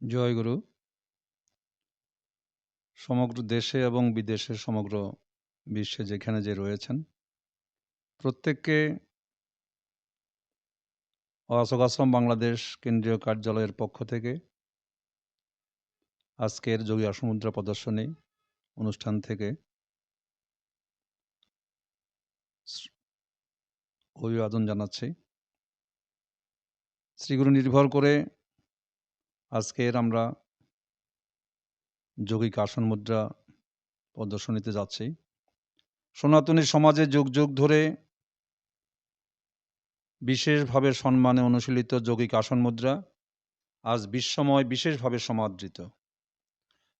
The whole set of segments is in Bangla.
জয়গুরু, সমগ্র দেশে এবং বিদেশে, সমগ্র বিশ্বে যেখানে যে রয়েছেন, প্রত্যেককে অশোক আশ্রম বাংলাদেশ কেন্দ্রীয় কার্যালয়ের পক্ষ থেকে আজকের যোগী অসমুদ্রা প্রদর্শনী অনুষ্ঠান থেকে অভিবাদন জানাচ্ছি। শ্রীগুরু নির্ভর করে আজকের আমরা যৌগিক আসন মুদ্রা প্রদর্শনীতে যাচ্ছি। সনাতনী সমাজে যুগ যুগ ধরে বিশেষভাবে সম্মানে অনুশীলিত যৌগিক আসন মুদ্রা আজ বিশ্বময় বিশেষভাবে সমাদৃত।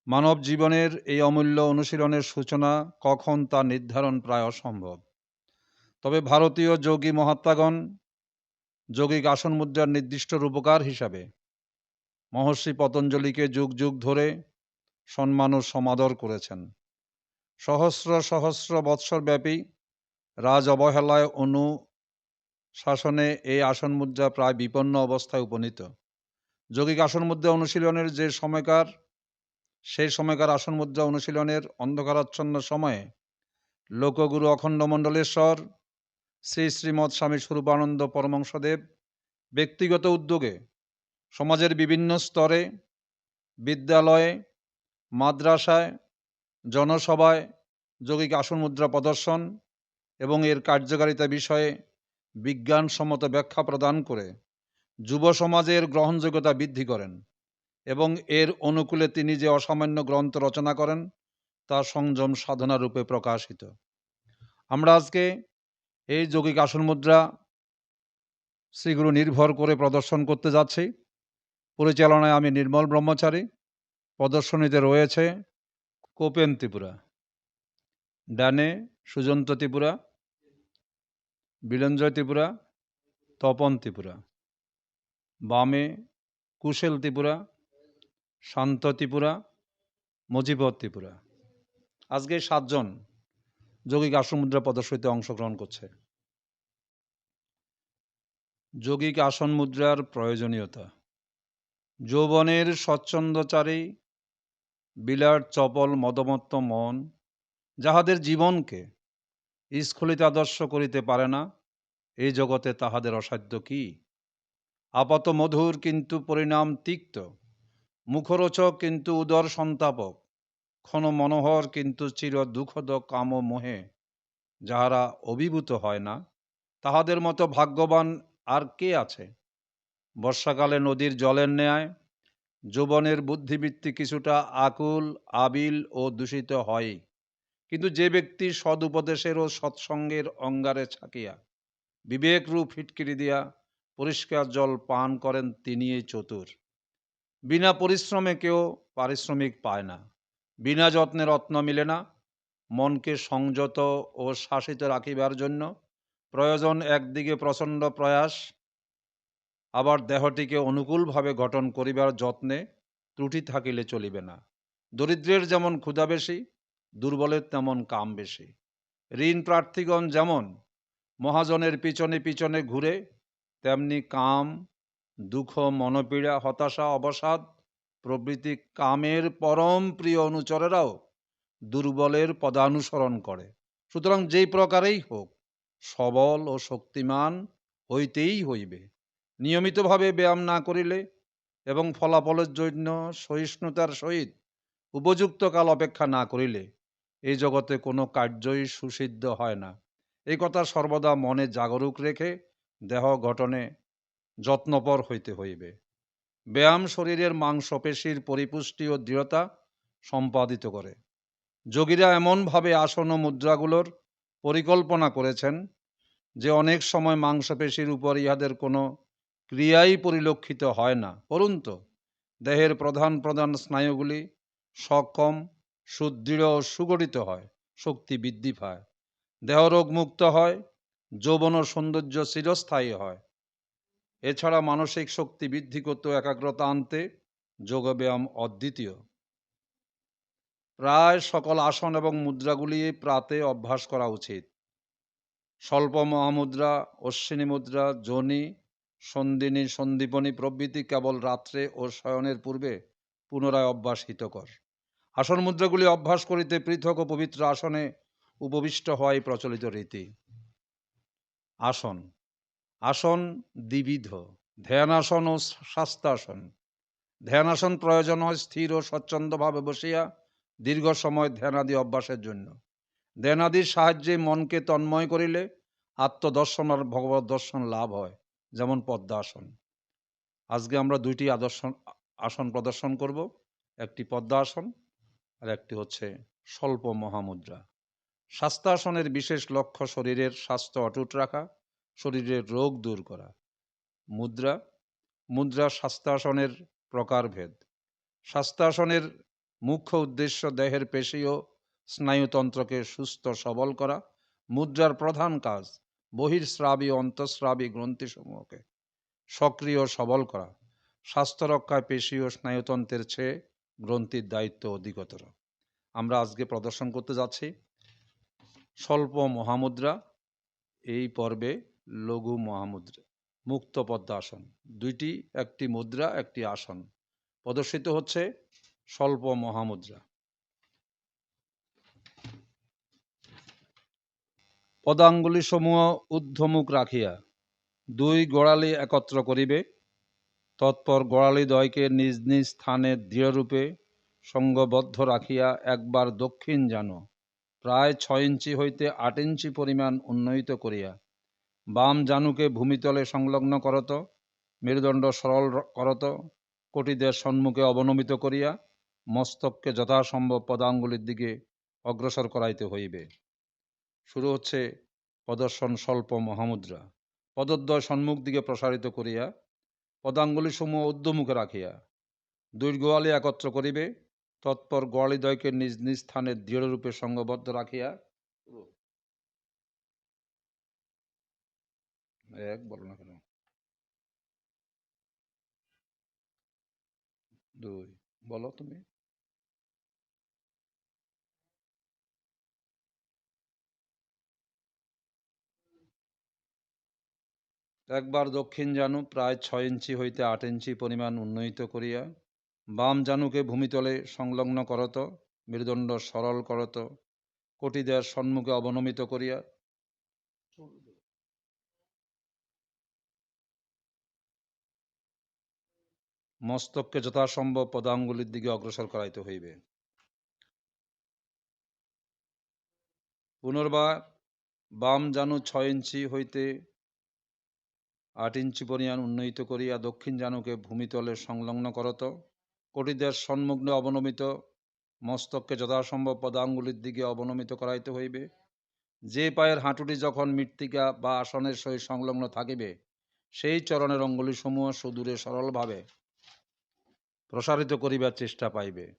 মানব জীবনের এই অমূল্য অনুশীলনের সূচনা কখন তা নির্ধারণ প্রায় অসম্ভব। তবে ভারতীয় যোগী মহাত্মাগণ যৌগিক আসন মুদ্রার নির্দিষ্ট রূপকার হিসাবে মহর্ষি পতঞ্জলিকে যুগ যুগ ধরে সম্মান ও সমাদর করেছেন। সহস্র সহস্র বৎসর ব্যাপী রাজ অবহেলায় অনু শাসনে এই আসন মুদ্রা প্রায় বিপন্ন অবস্থায় উপনীত। যৌগিক আসন মুদ্রা অনুশীলনের যে সময়কার, সেই সময়কার আসন মুদ্রা অনুশীলনের অন্ধকারাচ্ছন্ন সময়ে লোকগুরু অখণ্ড মণ্ডলেশ্বর, শ্রী শ্রীমৎ স্বামী স্বরূপানন্দ পরমংসদেব ব্যক্তিগত উদ্যোগে সমাজের বিভিন্ন স্তরে, বিদ্যালয়ে, মাদ্রাসায়, জনসভায় যৌগিক আসন মুদ্রা প্রদর্শন এবং এর কার্যকারিতা বিষয়ে বিজ্ঞানসম্মত ব্যাখ্যা প্রদান করে যুব সমাজের গ্রহণযোগ্যতা বৃদ্ধি করেন এবং এর অনুকূলে তিনি যে অসামান্য গ্রন্থ রচনা করেন, তা সংযম সাধনা রূপে প্রকাশিত। আমরা আজকে এই যৌগিক আসন মুদ্রা শ্রীগুরু নির্ভর করে প্রদর্শন করতে যাচ্ছি। পরিচালনায় আমি নির্মল ব্রহ্মচারী। প্রদর্শনীতে রয়েছে কোপেন ত্রিপুরা। ডানে সুজন্ত ত্রিপুরা। বীরেন্দ্র ত্রিপুরা। তপন ত্রিপুরা। বামে কুশেল ত্রিপুরা। শান্ত ত্রিপুরা। মজিবর ত্রিপুরা। আজকে সাতজন যৌগিক মুদ্রা প্রদর্শনীতে অংশগ্রহণ করছে। যৌগিক আসন মুদ্রার প্রয়োজনীয়তা। যৌবনের স্বচ্ছন্দচারী, বিলাট, চপল, মদমত্ত মন, যাহাদের জীবনকে স্খলিত আদর্শ করিতে পারে না এই জগতে তাহাদের অসাধ্য কি? আপাত মধুর কিন্তু পরিণাম তিক্ত, মুখরোচক কিন্তু উদর সন্তাপক, ক্ষণ মনোহর কিন্তু চির দুঃখদ কাম মোহে, যাহারা অভিভূত হয় না, তাহাদের মতো ভাগ্যবান আর কে আছে? বর্ষাকালে নদীর জলের ন্যায়, যৌবনের বুদ্ধিবৃত্তি কিছুটা আকুল, আবিল ও দূষিত হয়। কিন্তু যে ব্যক্তি সদুপদেশের ও সৎসঙ্গের অঙ্গারে ছাকিয়া বিবেক রূপ ফিটকিরি দিয়া পরিষ্কার জল পান করেন তিনিই চতুর। বিনা পরিশ্রমে কেউ পারিশ্রমিক পায় না। বিনা যত্নে রত্ন মিলে না। মনকে সংযত ও শাসিত রাখিবার জন্য প্রয়োজন একদিকে প্রচণ্ড প্রয়াস আবার দেহটিকে অনুকূলভাবে গঠন করিবার যত্নে ত্রুটি থাকিলে চলিবে না। দরিদ্রের যেমন ক্ষুধা বেশি, দুর্বলের তেমন কাম বেশি। ঋণ প্রার্থীগণ যেমন মহাজনের পিছনে পিছনে ঘুরে, তেমনি কাম, দুঃখ, মনপীড়া, হতাশা, অবসাদ, প্রভৃতি কামের পরম প্রিয় অনুচরেরাও দুর্বলের পদানুসরণ করে। সুতরাং যেই প্রকারেই হোক, সবল ও শক্তিমান হইতেই হইবে। নিয়মিতভাবে ব্যায়াম না করিলে এবং ফলাফলের জন্য সহিষ্ণুতার সহিত উপযুক্ত কাল অপেক্ষা না করিলে এই জগতে কোনো কার্যই সুসিদ্ধ হয় না। এই কথা সর্বদা মনে জাগরুক রেখে দেহ গঠনে যত্নপর হইতে হইবে। ব্যায়াম শরীরের মাংসপেশির পরিপুষ্টি ও দৃঢ়তা সম্পাদিত করে। যোগীরা এমনভাবে আসন মুদ্রাগুলোর পরিকল্পনা করেছেন যে অনেক সময় মাংসপেশির উপর ইহাদের কোনো ক্রিয়াই পরিলক্ষিত হয় না। পরন্তু দেহের প্রধান প্রধান স্নায়ুগুলি সক্ষম, সুদৃঢ় ও সুগঠিত হয়, শক্তি বৃদ্ধি পায়। দেহরোগ মুক্ত হয়, যৌবন ও সৌন্দর্য চিরস্থায়ী হয়। এছাড়া মানসিক শক্তি বৃদ্ধি করতে একাগ্রতা আনতে যোগব্যায়াম অদ্বিতীয়। প্রায় সকল আসন এবং মুদ্রাগুলি প্রাতে অভ্যাস করা উচিত। স্বল্প মহামুদ্রা, অশ্বিনী মুদ্রা যোনি সন্দিনী সন্দীপনী প্রভৃতি কেবল রাত্রে ও শয়নের পূর্বে পুনরায় অভ্যাস হিতকর। আসন মুদ্রাগুলি অভ্যাস করিতে পৃথক ও পবিত্র আসনে উপবিষ্ট হওয়াই প্রচলিত রীতি। আসন আসন দ্বিবিধ, ধ্যানাসন ও শাস্তাসন ধ্যানাসন প্রয়োজন হয় স্থির ও স্বচ্ছন্দভাবে বসিয়া দীর্ঘ সময় ধ্যানাদি অভ্যাসের জন্য। ধ্যানাদির সাহায্যে মনকে তন্ময় করিলে আত্মদর্শন আর ভগবত দর্শন লাভ হয়। যেমন পদ্মাসন আজকে আমরা দুইটি আদর্শন আসন প্রদর্শন করব, একটি পদ্মাসন আর একটি হচ্ছে স্বল্প মহামুদ্রা। স্বাস্থ্যাসনের বিশেষ লক্ষ্য শরীরের স্বাস্থ্য অটুট রাখা, শরীরের রোগ দূর করা। মুদ্রা মুদ্রা স্বাস্থ্যাসনের প্রকারভেদ। স্বাস্থ্যাসনের মুখ্য উদ্দেশ্য দেহের পেশি ও স্নায়ুতন্ত্রকে সুস্থ সবল করা, মুদ্রার প্রধান কাজ বহির্স্রাবী ও অন্তঃস্রাবী গ্রন্থিসমূহকে সক্রিয় সবল করা। স্বাস্থ্য রক্ষায় পেশি ও স্নায়ুতন্ত্রের চেয়ে গ্রন্থির দায়িত্ব অধিকতর। আমরা আজকে প্রদর্শন করতে যাচ্ছি স্বল্প মহামুদ্রা। এই পর্বে লঘু মহামুদ্রা, মুক্ত পদ্মাসন দুইটি, একটি মুদ্রা, একটি আসন। প্রদর্শিত হচ্ছে স্বল্প মহামুদ্রা। পদাঙ্গুলি সমূহ ঊর্ধ্বমুখ রাখিয়া দুই গোড়ালি একত্র করিবে তৎপর গোড়ালি দ্বয়কে নিজ নিজ স্থানে দৃঢ়রূপে সঙ্গবদ্ধ রাখিয়া একবার দক্ষিণ জানো। প্রায় ছয় ইঞ্চি হইতে আট ইঞ্চি পরিমাণ উন্নয়িত করিয়া বাম জানুকে ভূমিতলে সংলগ্ন করত মেরুদণ্ড সরল করত কোটিদের সম্মুখে অবনমিত করিয়া মস্তককে যথাসম্ভব পদাঙ্গুলির দিকে অগ্রসর করাইতে হইবে। শুরু হচ্ছে প্রদর্শন স্বল্প মহামুদ্রা। পদদ্বয় সম্মুখ দিকে প্রসারিত করিয়া পদাঙ্গুলি সমূহ উদ্যমুখে রাখিয়া দুই গোয়ালি একত্র করিবে, তৎপর গোয়ালিদ্বয়কে নিজ নিজ স্থানে দৃঢ়রূপে সঙ্গবদ্ধ রাখিয়া এক, বলো না কেন? দুই, বলো তুমি। একবার দক্ষিণ জানু প্রায় ছয় ইঞ্চি হইতে আট ইঞ্চি পরিমাণ উন্নয়িত করিয়া বাম জানুকে ভূমিতলে সংলগ্ন করত, মেরুদণ্ড সরল করত কোটিদের সম্মুখে অবনমিত করিয়া মস্তককে যথাসম্ভব পদাঙ্গুলির দিকে অগ্রসর করাইতে হইবে। পুনর্বার বাম জানু ছয় ইঞ্চি হইতে আট ইঞ্চি পরিমাণ উন্নয়িত করিয়া দক্ষিণ জানুকে ভূমিতলে সংলগ্ন করত। কোটিদের সম্মুগ্ন অবনমিত মস্তককে যথাসম্ভব পদাঙ্গুলির দিকে অবনমিত করাইতে হইবে। যে পায়ের হাঁটুটি যখন মৃত্তিকা বা আসনের সহিত সংলগ্ন থাকিবে, সেই চরণের অঙ্গুলিসমূহ সুদূরে সরলভাবে প্রসারিত করিবার চেষ্টা পাইবে।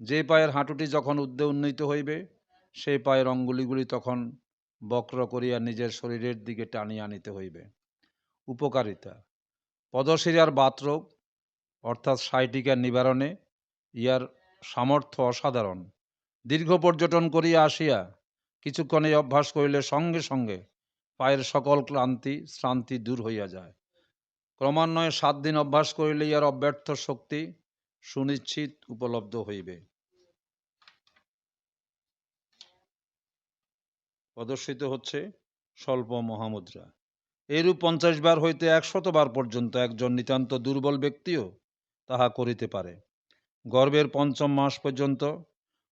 যে পায়ের হাঁটুটি যখন উদ্দে উন্নীত হইবে সেই পায়ের অঙ্গুলিগুলি তখন বক্র করিয়া নিজের শরীরের দিকে টানিয়া আনিতে হইবে। উপকারিতা। পদশিরার বাতরোগ অর্থাৎ সাইটিকা নিবারণে ইয়ার সামর্থ্য অসাধারণ। দীর্ঘ পর্যটন করিয়া আসিয়া কিছুক্ষণ অভ্যাস করিলে সঙ্গে সঙ্গে পায়ের সকল ক্লান্তি, শ্রান্তি দূর হইয়া যায়। ক্রমান্বয়ে সাত দিন অভ্যাস করিলে ইয়ার অব্যর্থ শক্তি সুনিশ্চিত উপলব্ধ হইবে। প্রদর্শিত হচ্ছে স্বল্প মহামুদ্রা। এরূপ পঞ্চাশ বার হইতে একশত বার পর্যন্ত একজন নিতান্ত দুর্বল ব্যক্তিও তাহা করিতে পারে। গর্ভের পঞ্চম মাস পর্যন্ত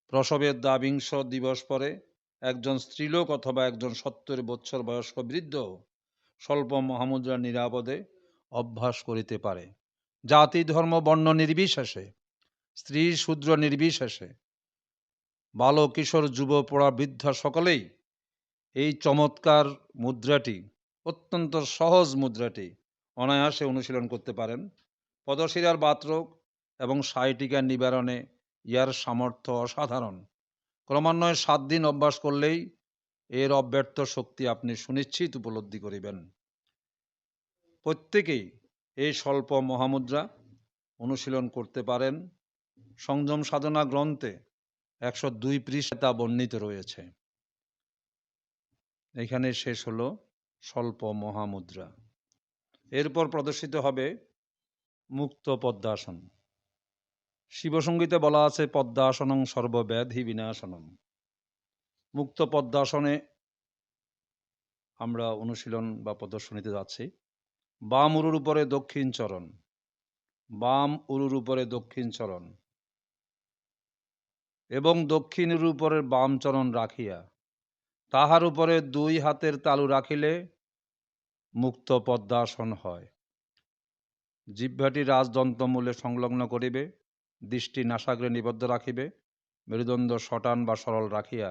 প্রসবের দ্বাবিংশ দিবস পরে একজন স্ত্রীলোক অথবা একজন সত্তর বৎসর বয়স্ক বৃদ্ধ স্বল্প মহামুদ্রা নিরাপদে অভ্যাস করিতে পারে। জাতি, ধর্ম, বর্ণ নির্বিশেষে, স্ত্রী, শূদ্র নির্বিশেষে, বালক, কিশোর যুব পড়া বৃদ্ধা সকলেই এই চমৎকার মুদ্রাটি অত্যন্ত সহজ মুদ্রাটি। অনায়াসে অনুশীলন করতে পারেন। পদশিরার বাতরোগ এবং সাইটিকা নিবারণে ইয়ার সামর্থ্য অসাধারণ। ক্রমান্বয়ে সাত দিন অভ্যাস করলেই এর অব্যর্থ শক্তি আপনি সুনিশ্চিত উপলব্ধি করিবেন। প্রত্যেকেই এই স্বল্প মহামুদ্রা অনুশীলন করতে পারেন। সংযম সাধনা গ্রন্থে একশো দুই পৃষ্ঠা বর্ণিত রয়েছে। এখানে শেষ হলো। স্বল্প মহামুদ্রা। এরপর প্রদর্শিত হবে মুক্ত পদ্মাসন। শিবসঙ্গীতে বলা আছে, পদ্মাসনং সর্বব্যাধি বিনাশনম। মুক্ত পদ্মাসনে আমরা অনুশীলন বা প্রদর্শনীতে যাচ্ছি। বাম উরুর উপরে দক্ষিণ চরণ। বাম উরুর উপরে দক্ষিণ চরণ। এবং দক্ষিণ উরুর উপরে বাম চরণ রাখিয়া, তাহার উপরে দুই হাতের তালু রাখিলে মুক্ত পদ্মাসন হয়। জিহ্বাটি রাজদন্তমূলে সংলগ্ন করিবে, দৃষ্টি নাসাগ্রে নিবদ্ধ রাখিবে, মেরুদণ্ড শটান বা সরল রাখিয়া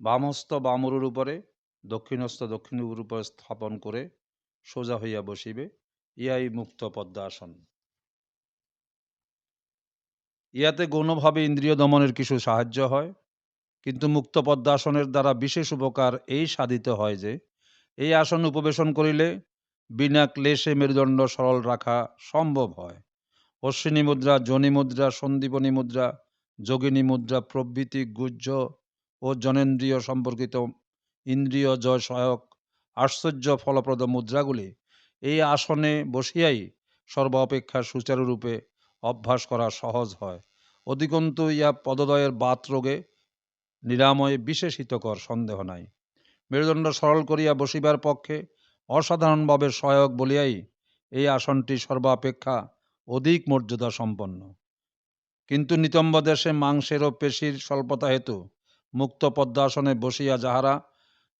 বামহস্ত বামুরুর উপরে, দক্ষিণহস্ত দক্ষিণ উপরে স্থাপন করে সোজা হইয়া বসিবে, ইহাই মুক্ত পদ্মাসন ইয়াতে গৌণভাবে ইন্দ্রিয় দমনের কিছু সাহায্য হয়, কিন্তু মুক্ত পদ্মাসনের দ্বারা বিশেষ উপকার এই সাধিত হয় যে এই আসন উপবেশন করিলে বিনা ক্লেশে মেরুদণ্ড সরল রাখা সম্ভব হয়। অশ্বিনী মুদ্রা, জনি মুদ্রা, সন্দীপনী মুদ্রা, যোগিনী মুদ্রা প্রভৃতি গুহ্য ও জনেন্দ্রিয় সম্পর্কিত ইন্দ্রিয় জয় সহায়ক, আশ্চর্য ফলপ্রদ মুদ্রাগুলি। এই আসনে বসিয়াই সর্বাপেক্ষা সুচারুরূপে অভ্যাস করা সহজ হয়। অধিকন্তু ইয়া পদদয়ের বাত রোগে নিরাময়ে বিশেষ হিতকর সন্দেহ নাই। মেরুদণ্ড সরল করিয়া বসিবার পক্ষে অসাধারণভাবে সহায়ক বলিয়াই এই আসনটি সর্বাপেক্ষা অধিক মর্যাদা সম্পন্ন কিন্তু নিতম্ব দেশে মাংসের ও পেশির স্বল্পতা হেতু মুক্ত পদ্মাসনে বসিয়া যাহারা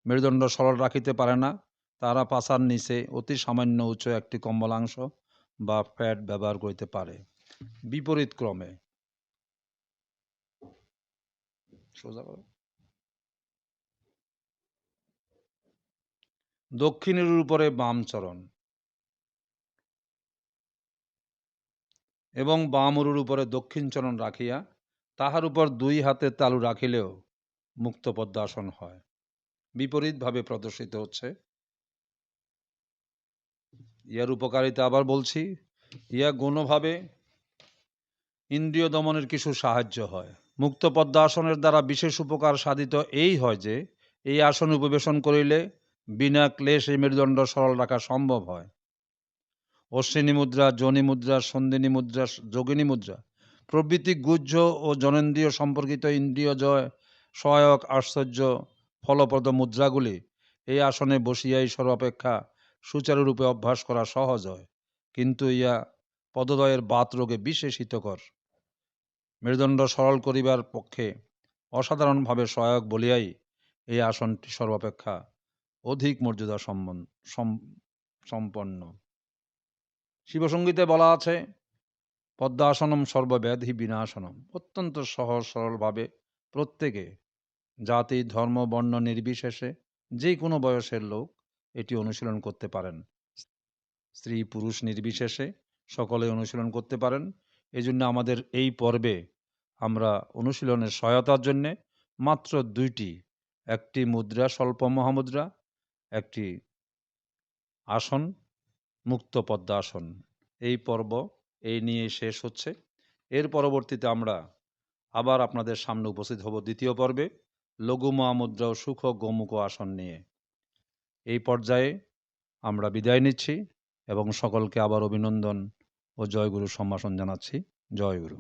মেরুদণ্ড সরল রাখিতে পারে না তারা পাশার নিচে অতি সামান্য উঁচু একটি কম্বলাংশ বা ফ্যাট ব্যবহার করিতে পারে। বিপরীত ক্রমে সোজা করো। দক্ষিণের উপরে বাম চরণ এবং বাম উরুর উপরে দক্ষিণ চরণ রাখিয়া তাহার উপর দুই হাতে তালু রাখিলেও মুক্ত পদ্মাসন হয় বিপরীতভাবে প্রদর্শিত হচ্ছে ইয়ার উপকারিতা আবার বলছি ইয়া গৌণভাবে ইন্দ্রিয় দমনের কিছু সাহায্য হয় মুক্ত পদ্মাসনের দ্বারা বিশেষ উপকার সাধিত এই হয় যে, এই আসন উপবেশন করিলে বিনা ক্লেশে মেরুদণ্ড সরল রাখা সম্ভব হয়। অশ্বিনী মুদ্রা জনি মুদ্রা, সন্দিনী মুদ্রা, যোগিনী মুদ্রা প্রভৃতি গুহ্য ও জনেন্দ্রিয় সম্পর্কিত ইন্দ্রিয় জয়, সহায়ক, আশ্চর্য, ফলপ্রদ মুদ্রাগুলি এই আসনে বসিয়াই সর্বাপেক্ষা সুচারুরূপে অভ্যাস করা সহজ হয়। কিন্তু ইয়া পদদয়ের বাত রোগে বিশেষ হিতকর মেরুদণ্ড সরল করিবার পক্ষে অসাধারণভাবে সহায়ক বলিয়াই এই আসনটি সর্বাপেক্ষা অধিক মর্যাদা সম্পন্ন শিবসঙ্গীতে বলা আছে, পদ্মাসনম সর্বব্যাধি বিনাশনম। অত্যন্ত সহজ, সরলভাবে প্রত্যেকে, জাতি, ধর্ম, বর্ণ নির্বিশেষে যে কোনো বয়সের লোক এটি অনুশীলন করতে পারেন। স্ত্রী, পুরুষ নির্বিশেষে সকলে অনুশীলন করতে পারেন। এই জন্য আমাদের এই পর্বে আমরা অনুশীলনের সহায়তার জন্যে মাত্র দুইটি, একটি মুদ্রা, স্বল্প মহামুদ্রা একটি আসন, মুক্ত পদ্মাসন এই পর্ব এই নিয়ে শেষ হচ্ছে। এর পরবর্তীতে আমরা আবার আপনাদের সামনে উপস্থিত হব দ্বিতীয় পর্বে, লঘু মহামুদ্রা ও সুখ গোমুখ আসন নিয়ে। এই পর্যায়ে আমরা বিদায় নিচ্ছি এবং সকলকে আবার অভিনন্দন ও জয়গুরু সম্ভাষণ জানাচ্ছি। জয়গুরু